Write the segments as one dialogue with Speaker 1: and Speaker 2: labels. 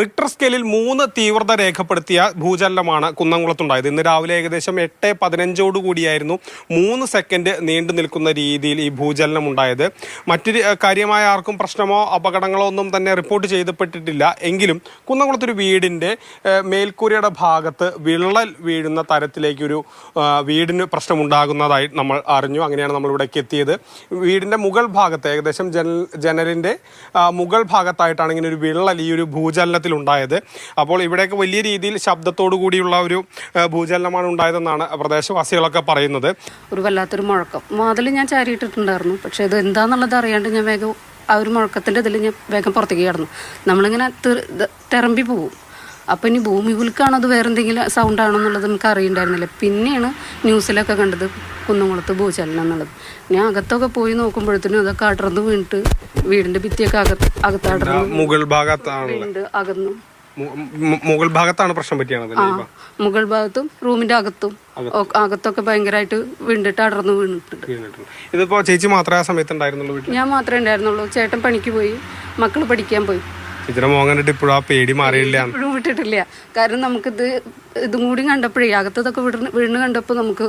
Speaker 1: Richter സ്കെയിലിൽ മൂന്ന് തീവ്രത രേഖപ്പെടുത്തിയ ഭൂചലനമാണ് കുന്നംകുളത്തുണ്ടായത്. ഇന്ന് രാവിലെ ഏകദേശം എട്ട് പതിനഞ്ചോട് കൂടിയായിരുന്നു മൂന്ന് സെക്കൻഡ് നീണ്ടു നിൽക്കുന്ന രീതിയിൽ ഈ ഭൂചലനം ഉണ്ടായത്. മറ്റൊരു കാര്യമായ ആർക്കും പ്രശ്നമോ അപകടങ്ങളോ ഒന്നും തന്നെ റിപ്പോർട്ട് ചെയ്തപ്പെട്ടിട്ടില്ല. എങ്കിലും കുന്നംകുളത്തൊരു വീടിന്റെ മേൽക്കൂരയുടെ ഭാഗത്ത് വിള്ളൽ വീഴുന്ന തരത്തിലേക്കൊരു വീടിന് പ്രശ്നമുണ്ടാകുന്നതായി നമ്മൾ അറിഞ്ഞു. അങ്ങനെയാണ് നമ്മൾ ഇവിടേക്ക് എത്തിയത്. വീടിന്റെ മുകൾ ഭാഗത്ത് ഏകദേശം ജനൽ ജനലിന്റെ മുകൾ ഭാഗത്തായിട്ടാണ് ഇങ്ങനെ ഒരു വിള്ളൽ ഈ ഒരു ഭൂചലനത്തിൽ ഉണ്ടായത് അപ്പോൾ ഇവിടെയൊക്കെ വലിയ രീതിയിൽ ശബ്ദത്തോടു കൂടിയുള്ള ഒരു ഭൂചലനമാണ് ഉണ്ടായതെന്നാണ് പ്രദേശവാസികളൊക്കെ പറയുന്നത്.
Speaker 2: ഒരു വല്ലാത്തൊരു മുഴക്കം. മാതിൽ ഞാൻ ചാരിയിട്ടിട്ടുണ്ടായിരുന്നു. പക്ഷെ ഇത് എന്താന്നുള്ളത് അറിയാണ്ട് ഞാൻ വേഗം ആ ഒരു മുഴക്കത്തിന്റെ ഇതിൽ ഞാൻ വേഗം പുറത്തേക്ക് കിടന്നു. നമ്മളിങ്ങനെ തിറമ്പി പോകും അപ്പം ഇനി ഭൂമി കുലുക്കാണോ അത് വേറെ എന്തെങ്കിലും സൗണ്ട് ആണോ എന്നുള്ളത് നമുക്ക് അറിയണ്ടായിരുന്നില്ല. പിന്നെയാണ് ന്യൂസിലൊക്കെ കണ്ടത് കുന്നംകുളത്ത് ഭൂചലനം എന്നുള്ളത്. ഞാൻ അകത്തൊക്കെ പോയി നോക്കുമ്പോഴത്തേനും അതൊക്കെ അടർന്ന് വീണിട്ട് വീടിന്റെ ഭിത്തിയൊക്കെ അകത്ത് അകത്തടർന്ന്
Speaker 1: മുകൾ ഭാഗത്താണ്
Speaker 2: അകന്നു
Speaker 1: മുകൾ ഭാഗത്താണ് പ്രശ്നം പറ്റിയത്
Speaker 2: മുഗൾ മുകൾ ഭാഗത്തും റൂമിന്റെ അകത്തും അകത്തൊക്കെ ഭയങ്കരമായിട്ട് വീണ്ടിട്ട് അടർന്നു വീണിട്ടുണ്ട്.
Speaker 1: ഇതിപ്പോ ചേച്ചി മാത്രമേ ആ സമയത്ത്
Speaker 2: ഞാൻ മാത്രമേ ഉണ്ടായിരുന്നുള്ളൂ. ചേട്ടൻ പണിക്ക് പോയി മക്കൾ പഠിക്കാൻ പോയി.
Speaker 1: മോൻ കണ്ടിട്ട് ഇപ്പോഴും ആ പേടി മാറിയില്ല.
Speaker 2: ഇപ്പോഴും വിട്ടിട്ടില്ല. കാരണം നമുക്കിത് ഇതും കൂടി കണ്ടപ്പോഴേ അകത്തതൊക്കെ വീണ് വീണ് കണ്ടപ്പോൾ നമുക്ക്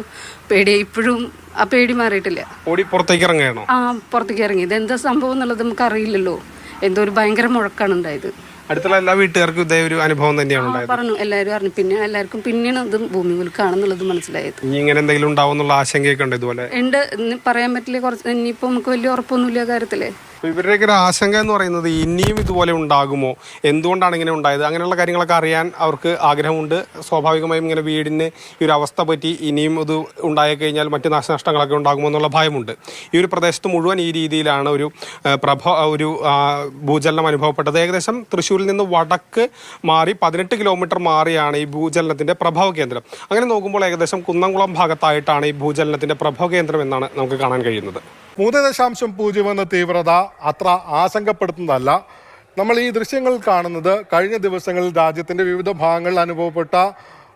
Speaker 2: പേടിയായി ഇപ്പോഴും ആ പേടി മാറിയിട്ടില്ല.
Speaker 1: ഓടി പുറത്തേക്ക് ഇറങ്ങുകയാണോ?
Speaker 2: ആ പുറത്തേക്ക് ഇറങ്ങി. ഇത് എന്താ സംഭവം എന്നുള്ളത് നമുക്ക് അറിയില്ലല്ലോ. എന്തോ ഒരു ഭയങ്കര മുഴക്കാണ് ഉണ്ടായത്.
Speaker 1: അടുത്തുള്ള എല്ലാ വീട്ടുകാർക്കും ഇതേ ഒരു അനുഭവം തന്നെയാണ് ഉണ്ടായത്.
Speaker 2: പറഞ്ഞു. എല്ലാവരും അറിഞ്ഞു. പിന്നെ എല്ലാവർക്കും പിന്നെയാണ് ഇത് ഭൂമി കുലുക്കാണെന്നുള്ളത് മനസ്സിലായത്.
Speaker 1: ഇനി ഇങ്ങനെ എന്തെങ്കിലും ഉണ്ടാവും എന്നുള്ള ആശങ്കയൊക്കെ ഉണ്ട് ഇതുപോലെ?
Speaker 2: ഉണ്ട്. പറയാൻ പറ്റില്ല കുറച്ച്. ഇനിയിപ്പോൾ നമുക്ക് വലിയ ഉറപ്പൊന്നുമില്ല
Speaker 1: കാര്യത്തിൽ. ഇവരുടെയൊക്കെ ഒരു ആശങ്ക എന്ന് പറയുന്നത് ഇനിയും ഇതുപോലെ ഉണ്ടാകുമോ? എന്തുകൊണ്ടാണ് ഇങ്ങനെ ഉണ്ടായത്? അങ്ങനെയുള്ള കാര്യങ്ങളൊക്കെ അറിയാൻ അവർക്ക് ആഗ്രഹമുണ്ട്. സ്വാഭാവികമായും ഇങ്ങനെ വീടിന് ഈ ഒരു അവസ്ഥ പറ്റി ഇനിയും ഇത് ഉണ്ടായി കഴിഞ്ഞാൽ മറ്റ് നാശനഷ്ടങ്ങളൊക്കെ ഉണ്ടാകുമോ എന്നുള്ള ഭയമുണ്ട്. ഈ ഒരു പ്രദേശത്ത് മുഴുവൻ ഈ രീതിയിലാണ് ഒരു പ്രഭ ഒരു ഭൂചലനം അനുഭവപ്പെട്ടത്. ഏകദേശം തൃശ്ശൂരിൽ നിന്ന് വടക്ക് മാറി പതിനെട്ട് കിലോമീറ്റർ മാറിയാണ് ഈ ഭൂചലനത്തിന്റെ പ്രഭവ കേന്ദ്രം. അങ്ങനെ നോക്കുമ്പോൾ ഏകദേശം കുന്നംകുളം ഭാഗത്തായിട്ടാണ് ഈ ഭൂചലനത്തിന്റെ പ്രഭവ കേന്ദ്രം എന്നാണ് നമുക്ക് കാണാൻ കഴിയുന്നത്.
Speaker 3: മൂന്ന് ദശാംശം പൂജ്യം എന്ന തീവ്രത അത്ര ആശങ്കപ്പെടുത്തുന്നതല്ല. നമ്മൾ ഈ ദൃശ്യങ്ങൾ കാണുന്നത് കഴിഞ്ഞ ദിവസങ്ങളിൽ രാജ്യത്തിന്റെ വിവിധ ഭാഗങ്ങളിൽ അനുഭവപ്പെട്ട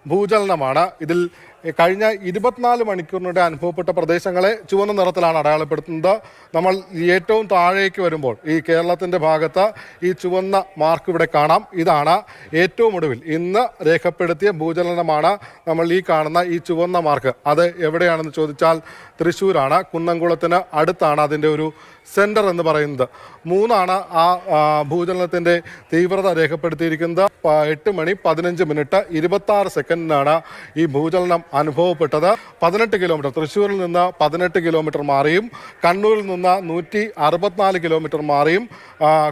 Speaker 3: ഭൂചലനമാണ്. ഇതിൽ കഴിഞ്ഞ ഇരുപത്തിനാല് മണിക്കൂറിനിടെ അനുഭവപ്പെട്ട പ്രദേശങ്ങളെ ചുവന്ന നിറത്തിലാണ് അടയാളപ്പെടുത്തുന്നത്. നമ്മൾ ഏറ്റവും താഴേക്ക് വരുമ്പോൾ ഈ കേരളത്തിന്റെ ഭാഗത്ത് ഈ ചുവന്ന മാർക്ക് ഇവിടെ കാണാം. ഇതാണ് ഏറ്റവും ഒടുവിൽ ഇന്ന് രേഖപ്പെടുത്തിയ ഭൂചലനമാണ് നമ്മൾ ഈ കാണുന്ന ഈ ചുവന്ന മാർക്ക്. അത് എവിടെയാണെന്ന് ചോദിച്ചാൽ തൃശ്ശൂരാണ്. കുന്നംകുളത്തിന് അടുത്താണ് അതിന്റെ ഒരു സെന്റർ എന്ന് പറയുന്നത്. മൂന്നാണ് ആ ഭൂചലനത്തിന്റെ തീവ്രത രേഖപ്പെടുത്തിയിരിക്കുന്നത്. എട്ട് മണി പതിനഞ്ച് മിനിറ്റ് ഇരുപത്തി സെക്കൻഡിനാണ് ഈ ഭൂചലനം അനുഭവപ്പെട്ടത്. പതിനെട്ട് കിലോമീറ്റർ. തൃശ്ശൂരിൽ നിന്ന് പതിനെട്ട് കിലോമീറ്റർ മാറിയും. കണ്ണൂരിൽ നിന്ന് നൂറ്റി അറുപത്തിനാല് കിലോമീറ്റർ മാറിയും.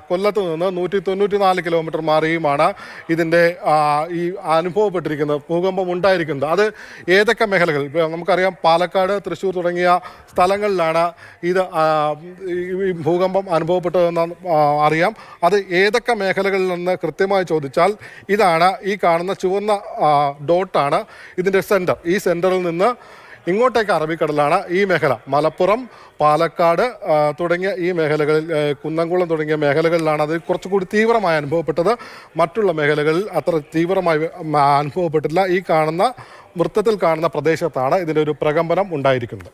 Speaker 3: കൊല്ലത്ത് നിന്ന് നൂറ്റി തൊണ്ണൂറ്റി നാല് കിലോമീറ്റർ മാറിയുമാണ് ഇതിന്റെ ഈ അനുഭവപ്പെട്ടിരിക്കുന്നത്. ഭൂകമ്പം ഉണ്ടായിരിക്കുന്നത്. അത് ഏതൊക്കെ മേഖലകൾ? നമുക്കറിയാം പാലക്കാട് തൃശ്ശൂർ തുടങ്ങിയ സ്ഥലങ്ങളിലാണ് ഇത് ഈ ഭൂകമ്പം അനുഭവപ്പെട്ടതെന്ന് അറിയാം. അത് ഏതൊക്കെ മേഖലകളിൽ നിന്ന് കൃത്യമായി ചോദിച്ചാൽ ഇതാണ് ഈ കാണുന്ന ചുവന്ന ഡോട്ടാണ് ഇതിന്റെ സെന്റർ ഈ സെന്ററിൽ നിന്ന് ഇങ്ങോട്ടേക്ക് അറബിക്കടലാണ് ഈ മേഖല. മലപ്പുറം പാലക്കാട് തുടങ്ങിയ ഈ മേഖലകളിൽ കുന്നംകുളം തുടങ്ങിയ മേഖലകളിലാണ് അത് കുറച്ചുകൂടി തീവ്രമായി അനുഭവപ്പെട്ടത്. മറ്റുള്ള മേഖലകളിൽ അത്ര തീവ്രമായി അനുഭവപ്പെട്ടില്ല ഈ കാണുന്ന വൃത്തത്തിൽ കാണുന്ന പ്രദേശത്താണ് ഇതിന്റെ ഒരു പ്രകമ്പനം ഉണ്ടായിരിക്കുന്നത്.